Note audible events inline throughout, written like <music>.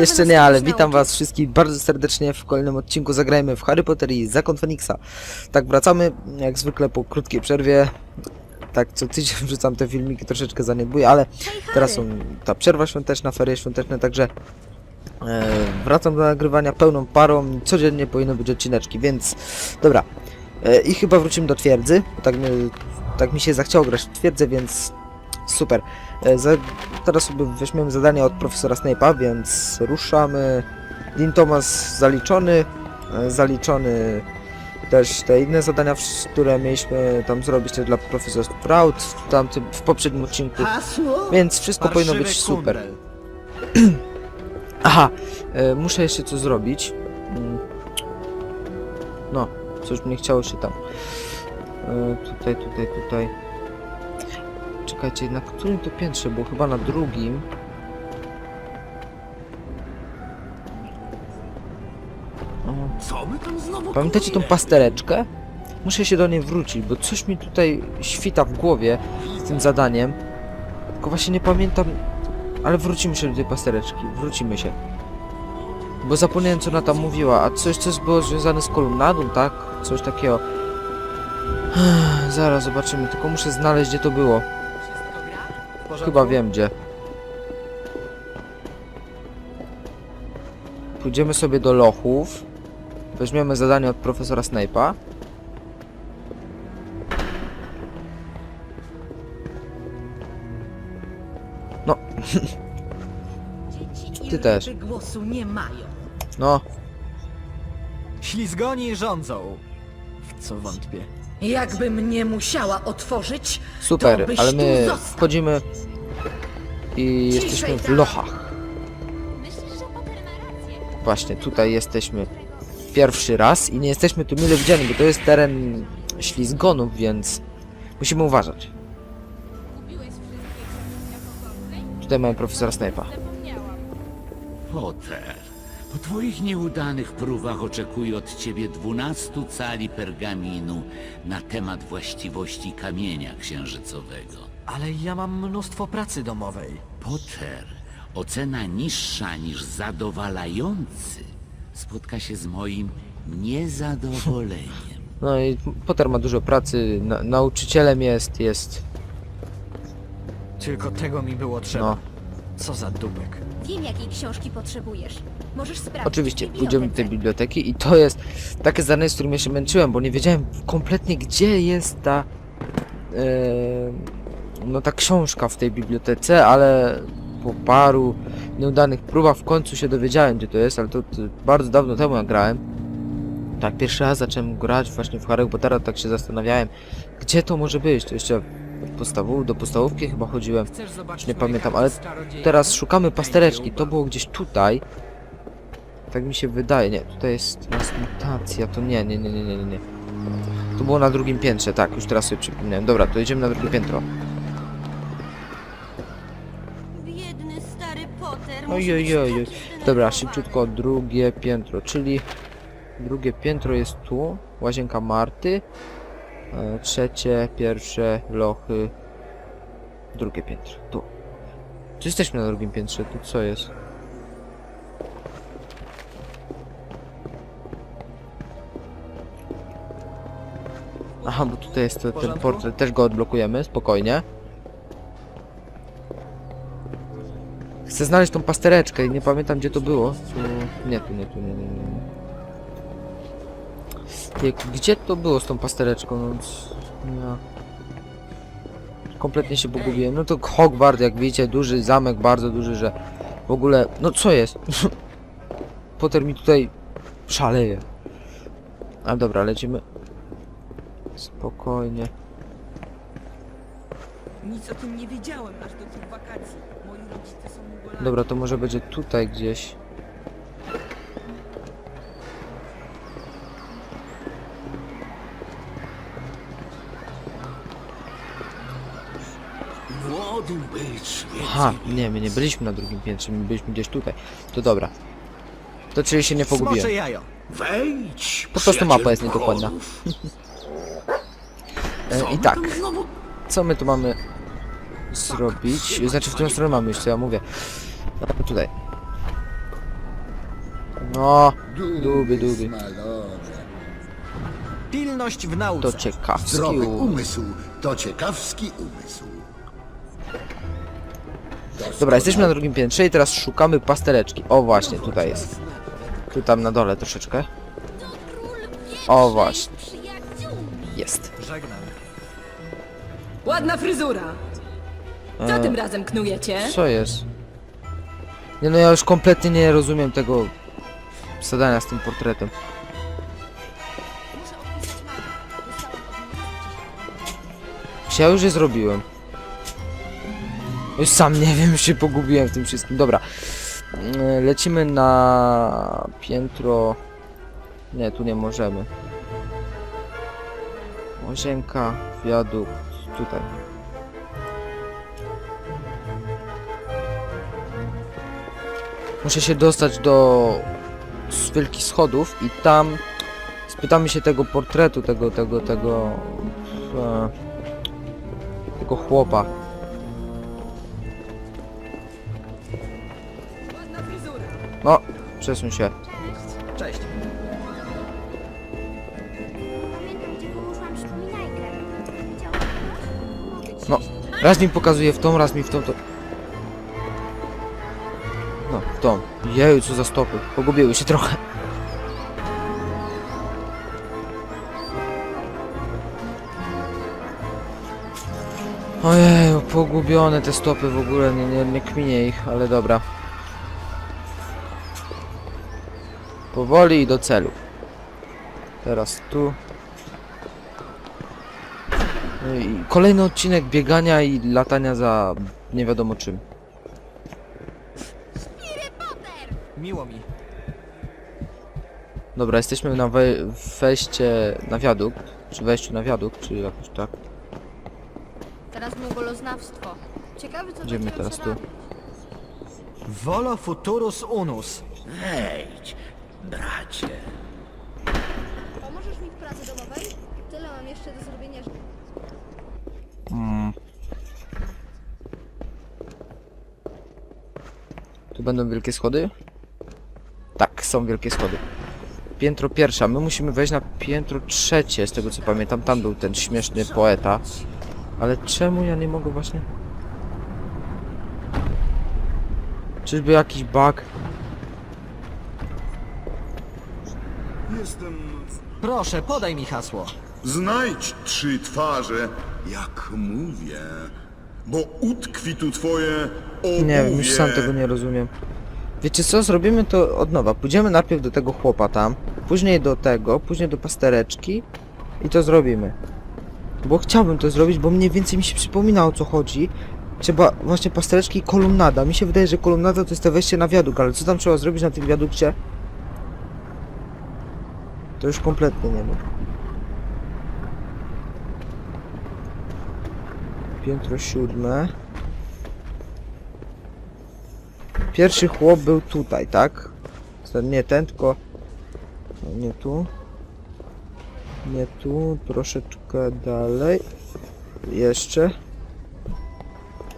Jeszcze nie, ale witam was wszystkich bardzo serdecznie w kolejnym odcinku Zagrajmy w Harry Potter i Zakon Feniksa. Tak, wracamy jak zwykle po krótkiej przerwie. Tak, co tydzień <laughs> wrzucam te filmiki, troszeczkę zaniedbuję, ale teraz są ta przerwa świąteczna, ferie świąteczne, także e, wracam do nagrywania pełną parą. Codziennie powinny być odcineczki, więc dobra. E, I chyba wrócimy do twierdzy. bo Tak mi, tak mi się zachciało grać w twierdzę, więc super. E, za, teraz sobie weźmiemy zadanie od profesora Snape'a, więc ruszamy. Dean Thomas zaliczony, e, zaliczony też te inne zadania, które mieliśmy tam zrobić też dla profesora Sprout w, tamtym, w poprzednim odcinku, więc wszystko powinno być super. <clears throat> Aha, e, muszę jeszcze coś zrobić. Mm. No, coś mnie chciało się tam. Tutaj, tutaj, tutaj. Czekajcie, na którym to piętrze było? Chyba na drugim. Co my tam znowu Pamiętacie tą pastereczkę? Muszę się do niej wrócić, bo coś mi tutaj świta w głowie z tym zadaniem. Tylko właśnie nie pamiętam, ale wrócimy się do tej pastereczki. Wrócimy się. Bo zapomniałem co ona tam mówiła, a coś coś było związane z kolumnadą, tak? Coś takiego. Zaraz zobaczymy, tylko muszę znaleźć gdzie to było. Chyba wiem gdzie. Pójdziemy sobie do lochów. Weźmiemy zadanie od profesora Snape'a. No, Dzieci Ty i też. głosu nie mają. no, Ślizgoni rządzą. W co wątpię. Jakbym nie musiała otworzyć, super, To byś ale tu my został. wchodzimy i jesteśmy w lochach. Właśnie, tutaj jesteśmy pierwszy raz i nie jesteśmy tu mile widziani, bo to jest teren ślizgonów, więc musimy uważać. Tutaj mamy profesora Snape'a. Potter, po twoich nieudanych próbach oczekuję od ciebie 12 cali pergaminu na temat właściwości kamienia księżycowego. Ale ja mam mnóstwo pracy domowej. Potter, ocena niższa niż zadowalający spotka się z moim niezadowoleniem. No i Potter ma dużo pracy, na, nauczycielem jest, jest, Tylko tego mi było trzeba. no. Co za dupek. Wiem, jakiej książki potrzebujesz. Możesz sprawdzić. Oczywiście, w pójdziemy do tej bibliotece. biblioteki i to jest takie zadanie, z którym ja się męczyłem, bo nie wiedziałem kompletnie gdzie jest ta e, no ta książka w tej bibliotece, ale po paru nieudanych próbach w końcu się dowiedziałem gdzie to jest, ale to, to bardzo dawno temu jak grałem. Tak, pierwszy raz zacząłem grać właśnie w Harry Pottera, tak się zastanawiałem, gdzie to może być, to jeszcze od podstawu, do podstawówki chyba chodziłem. Nie pamiętam, ale? Teraz szukamy pastereczki. To było gdzieś tutaj. Tak mi się wydaje. Nie, tutaj jest transmutacja. To nie, nie, nie, nie, nie, nie, nie. To było na drugim piętrze, tak, już teraz sobie przypomniałem. Dobra, to idziemy na drugie piętro. Potter. Oj, oj, oj, oj. Dobra, szybciutko drugie piętro, czyli drugie piętro jest tu, łazienka Marty, e, trzecie, pierwsze, lochy, drugie piętro, tu. Czy jesteśmy na drugim piętrze? Tu co jest? Aha, bo tutaj jest ten portret, też go odblokujemy, spokojnie. Chcę znaleźć tą pastereczkę i nie pamiętam gdzie to było. Tu... Nie, tu nie, tu nie, nie, nie. Gdzie to było z tą pastereczką? No, ja... Kompletnie się pogubiłem. No to Hogwart, jak widzicie, duży zamek, bardzo duży, że w ogóle... No co jest? <laughs> Potter mi tutaj szaleje. Ale dobra, lecimy. Spokojnie. Nic o tym nie wiedziałem aż do tych wakacji. Dobra, to może będzie tutaj gdzieś. Aha, nie, my nie byliśmy na drugim piętrze, my byliśmy gdzieś tutaj. To dobra. To czyli się nie pogubiłem. jajo. Wejdź, Po prostu mapa jest niedokładna. <laughs> E, I tak, co my tu mamy zrobić? Znaczy w którą stronę mamy iść, co ja mówię. E, Tutaj. No, duby, duby. Pilność w To nauce. ciekawski Zdrowy u- umysł to ciekawski umysł. Dobra, jesteśmy na drugim piętrze i teraz szukamy pastereczki. O właśnie, tutaj jest. Tu tam na dole troszeczkę. To O, właśnie. jest przyjaciółmi. Jest. Żegnam. Ładna fryzura. Co tym razem knujecie? Co jest? Nie no, ja już kompletnie nie rozumiem tego zadania z tym portretem. Czy ja już je zrobiłem? Już sam nie wiem, już się pogubiłem w tym wszystkim. Dobra. E, Lecimy na piętro... Nie, tu nie możemy. Łazienka, wiadukt, tutaj. Muszę się dostać do z wielkich schodów i tam spytamy się tego portretu, tego, tego, tego... E, tego chłopa. No, przesuń się. Cześć. No, raz mi pokazuje w tą, raz mi w tą, to... Jeju, co za stopy. Pogubiły się trochę. Ojeju, pogubione te stopy w ogóle, nie, nie, nie kminie ich, ale dobra. Powoli i do celu. Teraz tu. No I kolejny odcinek biegania i latania za nie wiadomo czym. Miło mi. Dobra, jesteśmy na we wejście na wiadukt, czy wejściu na wiadukt, czy jakoś tak. Teraz mugoloznawstwo. Ciekawe, co Idziemy będzie teraz tu. robić. Volo futurus unus. Wejdź, bracie. Pomożesz mi w pracy domowej? Tyle mam jeszcze do zrobienia. że- Mm. Tu będą wielkie schody? Tak, są wielkie schody. Piętro pierwsze, my musimy wejść na piętro trzecie, z tego co pamiętam, tam był ten śmieszny poeta. Ale czemu ja nie mogę właśnie... Czyżby jakiś bug? Jestem. Proszę, podaj mi hasło. Znajdź trzy twarze, jak mówię, bo utkwi tu twoje obuwie. Nie wiem, już sam tego nie rozumiem. Wiecie co, zrobimy to od nowa. Pójdziemy najpierw do tego chłopa tam, później do tego, później do pastereczki i to zrobimy. Bo chciałbym to zrobić, bo mniej więcej mi się przypomina o co chodzi. Trzeba właśnie pastereczki i kolumnada. Mi się wydaje, że kolumnada to jest to wejście na wiaduk, ale co tam trzeba zrobić na tym wiadukcie? To już kompletnie nie wiem. Piętro siódme. Pierwszy chłop był tutaj, tak? Nie ten, tylko... Nie tu. Nie tu, troszeczkę dalej. Jeszcze.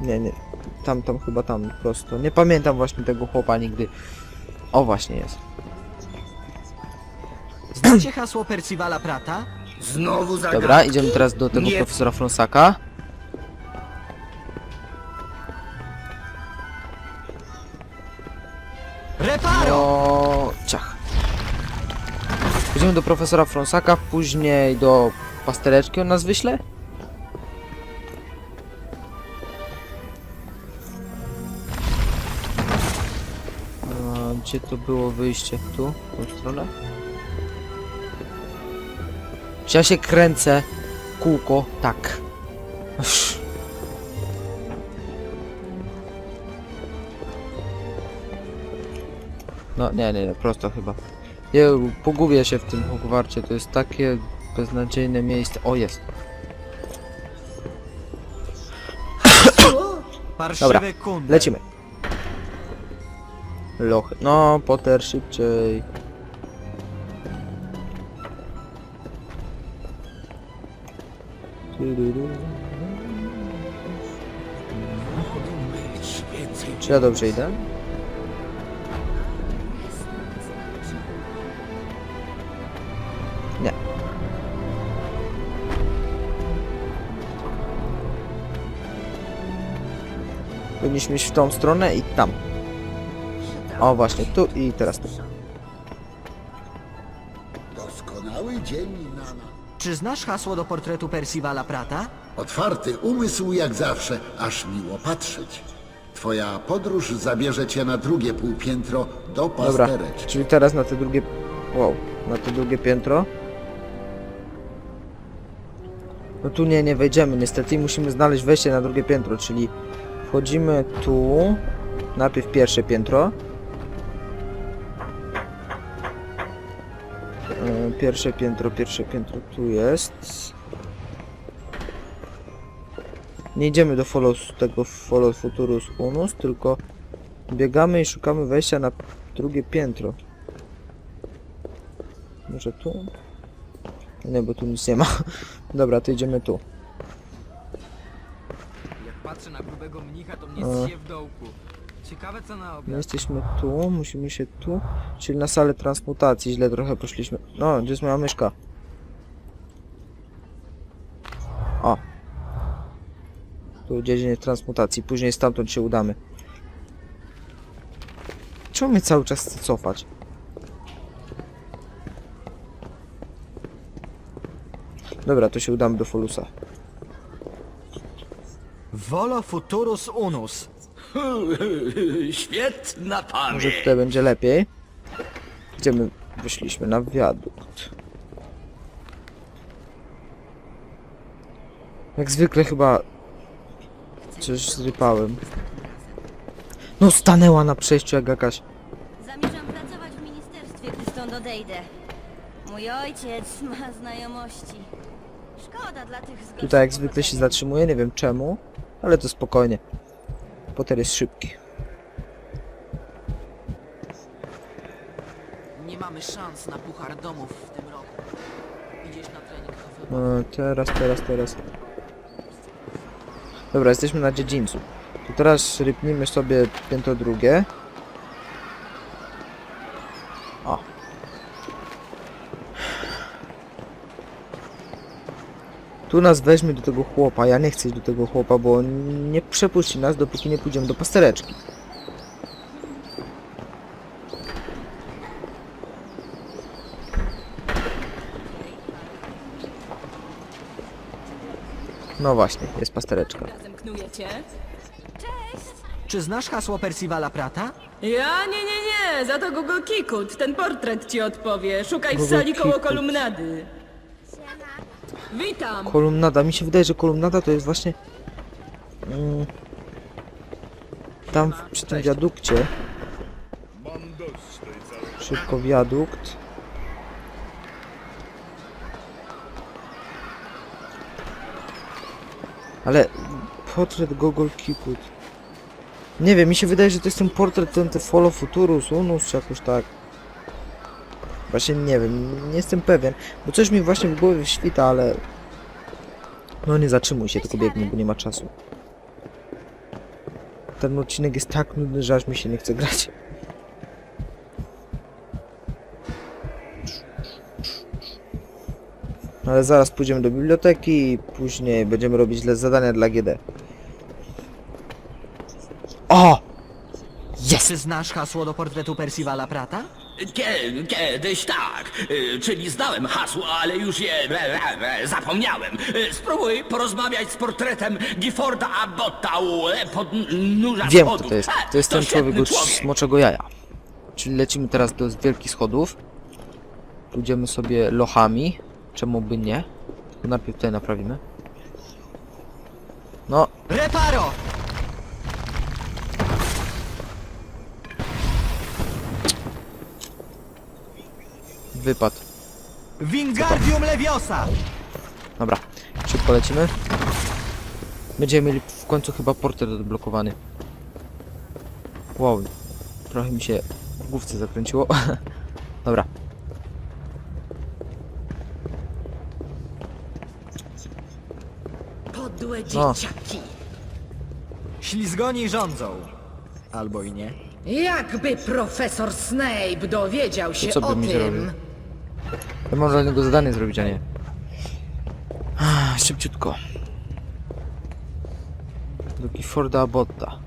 Nie, nie. Tam, tam, chyba tam, prosto. Nie pamiętam właśnie tego chłopa nigdy. O, właśnie jest. Znacie hasło Percivala Prata? Znowu zagadki? Dobra, idziemy teraz do tego Nie. profesora Fronsaka. Do profesora Fronsaka, później do pastereczki on nas wyśle? A, gdzie to było wyjście? Tu? W tą stronę? Czy ja się kręcę? Kółko? Tak. Uff. No nie, nie, nie, prosto chyba. Nie, pogubię się w tym Hogwarcie, to jest takie beznadziejne miejsce. O, jest. Parszywy Dobra, kundel. Lecimy. Lochy. No, Potter szybciej. Czy ja dobrze idę? Powinniśmy iść w tą stronę i tam. O właśnie, tu i teraz tu. Doskonały dzień na. Czy znasz hasło do portretu Percivala Prata? Otwarty umysł jak zawsze, aż miło patrzeć. Twoja podróż zabierze cię na drugie półpiętro do Dobra, pastereczki. czyli teraz na te drugie... Wow, na to drugie piętro. No tu nie, nie wejdziemy niestety i musimy znaleźć wejście na drugie piętro, czyli wchodzimy tu, najpierw pierwsze piętro. E, Pierwsze piętro, pierwsze piętro tu jest. Nie idziemy do follow, tego follow futurus unus, tylko biegamy i szukamy wejścia na drugie piętro. Może tu? Nie, bo tu nic nie ma. <laughs> Dobra, to idziemy tu. Patrzę na grubego mnicha, to mnie zsie w dołku. Ciekawe co na obiad. jesteśmy tu, musimy się tu, czyli na salę transmutacji, źle trochę poszliśmy. No, gdzie jest moja myszka? O. Tu dziedzinie transmutacji, później stamtąd się udamy. Czemu mnie cały czas chce cofać? Dobra, to się udamy do Folusa. Volo Futurus Unus. <laughs> Świetna Może pamięć. tutaj będzie lepiej. Gdzie my wyszliśmy? Na wiadukt. Jak zwykle chyba coś zrypałem. No stanęła na przejściu jak jakaś. Zamierzam pracować w ministerstwie, gdy stąd odejdę. Mój ojciec ma znajomości. Szkoda dla tych Tutaj jak zwykle się zatrzymuje, nie wiem czemu, ale to spokojnie. Potem jest szybki. Nie mamy szans na puchar domów w tym roku. Idziesz na trening E, teraz, teraz, teraz. Dobra, jesteśmy na dziedzińcu. To teraz rypnijmy sobie piętro drugie. Tu nas weźmie do tego chłopa. Ja nie chcę iść do tego chłopa, bo on nie przepuści nas, dopóki nie pójdziemy do pastereczki. No właśnie, jest pastereczka. Czy znasz hasło Percivala Prata? Ja? Nie, nie, nie. Za to Google Kikut. Ten portret ci odpowie. Szukaj w Google sali koło Kikut. kolumnady. Witam. Kolumnada. Mi się wydaje, że kolumnada to jest właśnie... Mm, tam w- przy tym wiadukcie. Szybko wiadukt. Ale portret Gogol Kikut. Nie wiem, mi się wydaje, że to jest ten portret, ten, ten Follow Futurus, Unus, czy jakoś tak. Właśnie nie wiem, nie jestem pewien, bo coś mi właśnie w głowie świta, ale... No nie zatrzymuj się, tylko biegnij, bo nie ma czasu. Ten odcinek jest tak nudny, że aż mi się nie chce grać. Ale zaraz pójdziemy do biblioteki i później będziemy robić zadania dla GD. O! Jest! Czy znasz hasło do portretu Percivala Prata? Kie- Kiedyś tak, y, czyli znałem hasło, ale już je e, e, e, zapomniałem. Y, Spróbuj porozmawiać z portretem Gifforda Abbotta u e, podnóża Wiem kto schodów. to jest. E, To jest ten człowiek świetny od smoczego jaja. Czyli lecimy teraz do wielkich schodów. Pójdziemy sobie lochami. Czemu by nie? Najpierw tutaj naprawimy. No, Reparo! Wypad. Wingardium Leviosa! Dobra, szybko lecimy. Będziemy mieli w końcu chyba portret odblokowany. Wow, trochę mi się w główce zakręciło. <laughs> Dobra, Podłe No. dzieciaki. Ślizgoni rządzą. Albo i nie. Jakby profesor Snape dowiedział się co by o mi tym. zrobił? Ja mam dla niego zadanie zrobić, a nie. Szybciutko. Do Gifforda Abotta.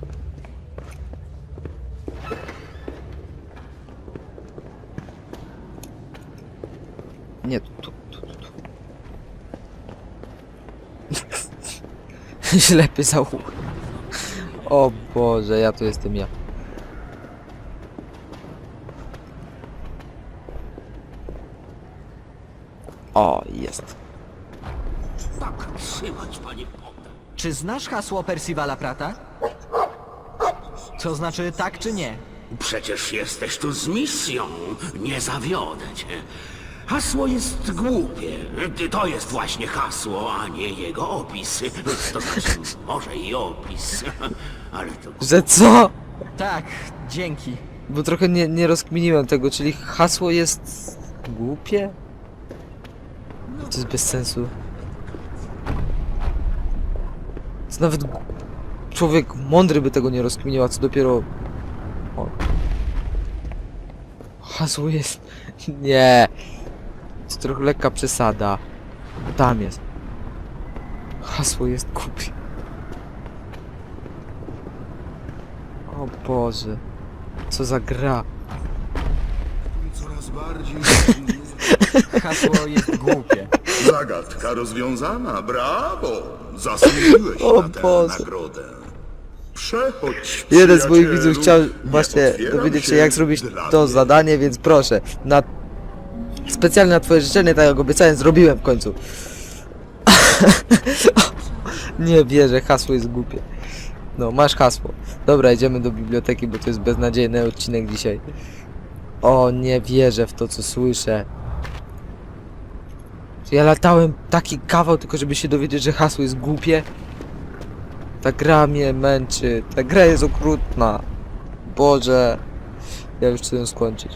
Nie, tu, tu, tu. tu. Ślepy <laughs> zaułek. O Boże, ja tu jestem ja. O, jest. Tak, trzymać, panie Potter. Czy znasz hasło Percivala Prata? To znaczy tak czy nie? Przecież jesteś tu z misją. Nie zawiodę cię. Hasło jest głupie. To jest właśnie hasło, a nie jego opis. To znaczy, może i opis, ale to Że co? Tak, dzięki. Bo trochę nie, nie rozkminiłem tego, czyli hasło jest głupie? To jest bez sensu. To nawet człowiek mądry by tego nie rozkminił, a co dopiero... O. Hasło jest... <laughs> Nie. To trochę lekka przesada. Tam jest. Hasło jest głupie. O Boże. Co za gra. Coraz bardziej... Hasło jest głupie. Zagadka rozwiązana, brawo! Zasłużyłeś O na tę Boże. nagrodę. Przechodź, Jeden z moich przyjacielu. widzów chciał Nie właśnie otwieram dowiedzieć się jak zrobić dla to mnie. zadanie, więc proszę. Na... Specjalnie na twoje życzenie, tak jak obiecałem, zrobiłem w końcu. <laughs> Nie wierzę, hasło jest głupie. No, masz hasło. Dobra, idziemy do biblioteki, bo to jest beznadziejny odcinek dzisiaj. O, nie wierzę w to, co słyszę. Ja latałem taki kawał, tylko żeby się dowiedzieć, że hasło jest głupie. Ta gra mnie męczy. Ta gra jest okrutna. Boże. Ja już chcę ją skończyć.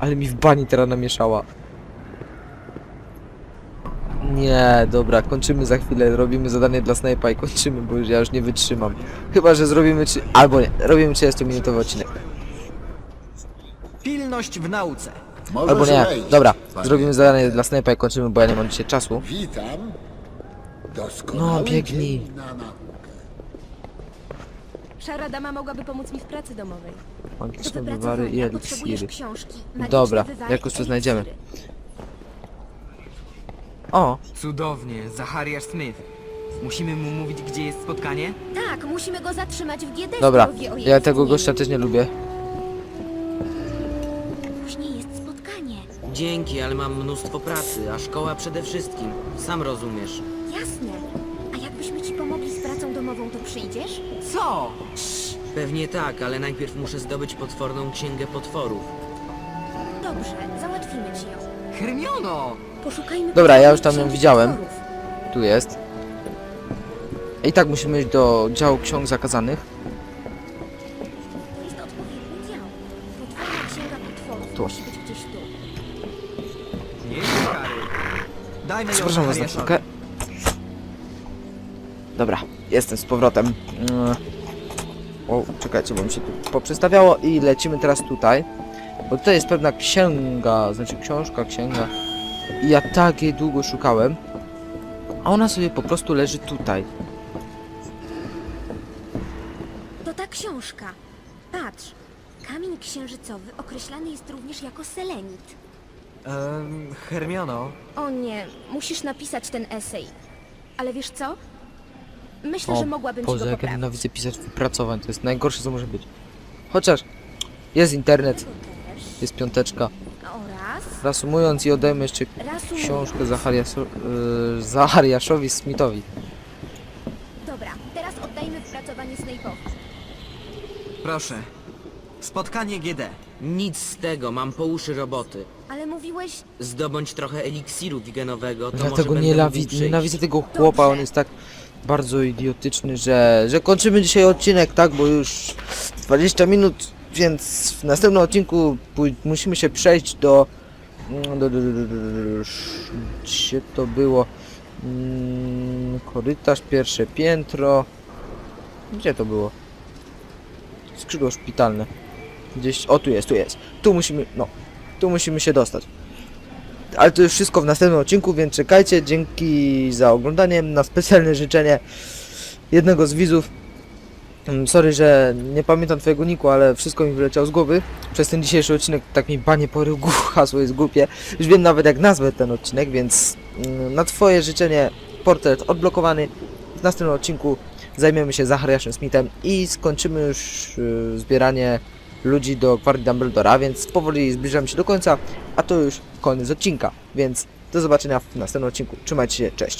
Ale mi w bani teraz namieszała. Nie, dobra, kończymy za chwilę, robimy zadanie dla Snape'a i kończymy, bo już ja już nie wytrzymam. Chyba, że zrobimy czy... albo nie, robimy 30-minutowy odcinek. Pilność w nauce. Możesz Albo nie, wejść, dobra, panie. zrobimy zadanie dla Snape'a i kończymy, bo ja nie mam dzisiaj czasu. Witam. Doskonały No, biegnij. dzień na naukę. Szara dama mogłaby pomóc mi w pracy domowej. Do Magiczne wywary i wypracowania potrzebujesz eliksiry. książki. Magiczne Dobra, wywary, jakoś to znajdziemy. O, Cudownie, Zachariasz Smith. Musimy mu mówić, gdzie jest spotkanie? Tak, musimy go zatrzymać w GD. dobra, skoro wie o jej ja tego istnieniu. gościa też nie lubię. Dzięki, ale mam mnóstwo pracy, a szkoła przede wszystkim. Sam rozumiesz. Jasne. A jakbyśmy ci pomogli z pracą domową, to przyjdziesz? Co? Pewnie tak, ale najpierw muszę zdobyć potworną księgę potworów. Dobrze, załatwimy ci ją. Hermiono! Poszukajmy Dobra, ja już tam ją widziałem. potworów. Tu jest. I tak musimy iść do działu ksiąg zakazanych. Dobra, jestem z powrotem. O, czekajcie, bo mi się tu poprzestawiało i lecimy teraz tutaj. Bo tutaj jest pewna księga, znaczy książka, księga. I ja tak jej długo szukałem. A ona sobie po prostu leży tutaj. To ta książka. Patrz. Kamień księżycowy określany jest również jako selenit. Ehm, Hermiono, O nie, musisz napisać ten esej. Ale wiesz co? Myślę, O że mogłabym ci Boże, go jak ja poprawić. nienawidzę pisać wypracowań, to jest najgorsze co może być. Chociaż jest internet, jest piąteczka. Oraz... Reasumując i oddajmy jeszcze Reasumując. książkę Zachariaso, yy, Zachariaszowi Smithowi. Dobra, teraz oddajmy wypracowanie Snape'owi. proszę. Spotkanie GD. Nic z tego, mam po uszy roboty. Ale mówiłeś... Zdobądź trochę eliksiru wigenowego, to Ja może tego będę mógł przyjść. nienawidzę tego chłopa, on jest tak bardzo idiotyczny, że, że kończymy dzisiaj odcinek, tak, bo już 20 minut, więc w następnym odcinku pój- musimy się przejść do, mm, do, do, do, do, do, do sz- gdzie to było, mm, korytarz, pierwsze piętro, gdzie to było, skrzydło szpitalne, gdzieś, o tu jest, tu jest, tu musimy, no, tu musimy się dostać. Ale to już wszystko w następnym odcinku, więc czekajcie. Dzięki za oglądanie. Na specjalne życzenie jednego z widzów. Mm, Sorry, że nie pamiętam twojego niku, ale wszystko mi wyleciało z głowy. Przez ten dzisiejszy odcinek tak mi banie porył <laughs> hasło jest głupie. Już wiem nawet jak nazwę ten odcinek, więc mm, na twoje życzenie portret odblokowany. W następnym odcinku zajmiemy się Zachariaszem Smithem i skończymy już y, zbieranie ludzi do Gwardii Dumbledora, więc powoli zbliżamy się do końca, a to już koniec odcinka, więc do zobaczenia w następnym odcinku. Trzymajcie się, cześć!